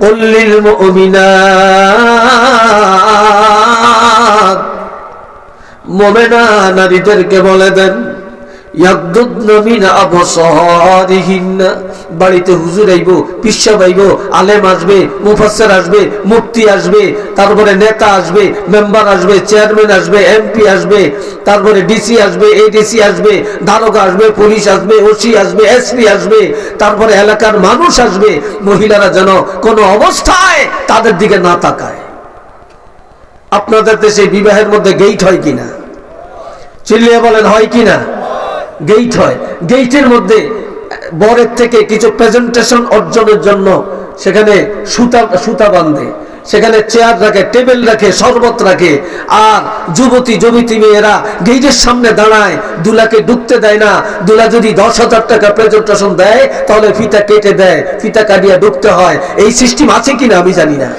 قل للمؤمنات মোমেনা নারীদেরকে বলে দেন ইয়াগদুদনা মিন আবসারিহিন্না বাড়িতে হুজুর আইব পিসা আইব, আলেম আসবে, মুফাসসির আসবে, মুফতি আসবে, তারপরে নেতা আসবে, মেম্বার আসবে, চেয়ারম্যান আসবে, এমপি আসবে, তারপরে ডিসি আসবে, এডিসি আসবে দারোগা আসবে, পুলিশ আসবে, ওসি আসবে, এসপি আসবে, তারপরে এলাকার মানুষ আসবে, মহিলারা যেন কোনো অবস্থায় তাদের দিকে না তাকায়। আপনাদের দেশে বিবাহের মধ্যে গেইট হয় কিনা? চিল্লিয়ে বলেন, হয় কিনা? গেইট হয়। গেইটের মধ্যে, বরের থেকে কিছু প্রেজেন্টেশন অর্জনের জন্য সেখানে সুতা সুতা বাঁধে। সেখানে চেয়ার রাখে টেবিল রাখে, শরবত রাখে। আর যুবতী যুবতী মেয়েরা গেইটের সামনে দাঁড়ায়। দুলাকে ঢুকতে দেয় না। দুলা যদি দশ হাজার টাকা প্রেজেন্টেশন দেয়, তাহলে ফিতা কেটে দেয়, ফিতা কাটিয়ে ঢুকতে হয়। এই সিস্টেম আছে কিনা আমি জানি না।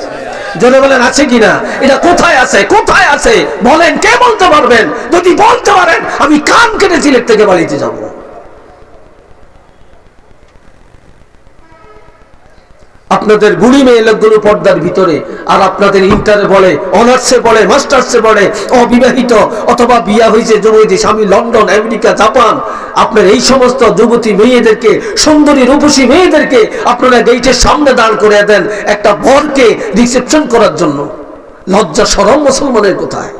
জোরে বলেন, আছে কিনা? এটা কোথায় আছে? কোথায় আছে? বলেন, কে বলতে পারবেন? যদি বলতে পারেন, আমি কান কেটে সিলেট থেকে বাড়িতে যাব। আপনাদের বুড়ি মেয়ে লোকগুলো পর্দার ভিতরে, আর আপনাদের ইন্টারে বলে অনার্সে পড়ে মাস্টার্সে পড়ে অবিবাহিত অথবা বিয়া হয়েছে যুবতী স্বামী, লন্ডন, আমেরিকা, জাপান, আপনার এই সমস্ত যুবতী মেয়েদেরকে, সুন্দরী রূপসী মেয়েদেরকে আপনারা গেইটের সামনে দাঁড় করে দেন একটা বরকে রিসেপশন করার জন্য। লজ্জা সরম মুসলমানের কোথায়?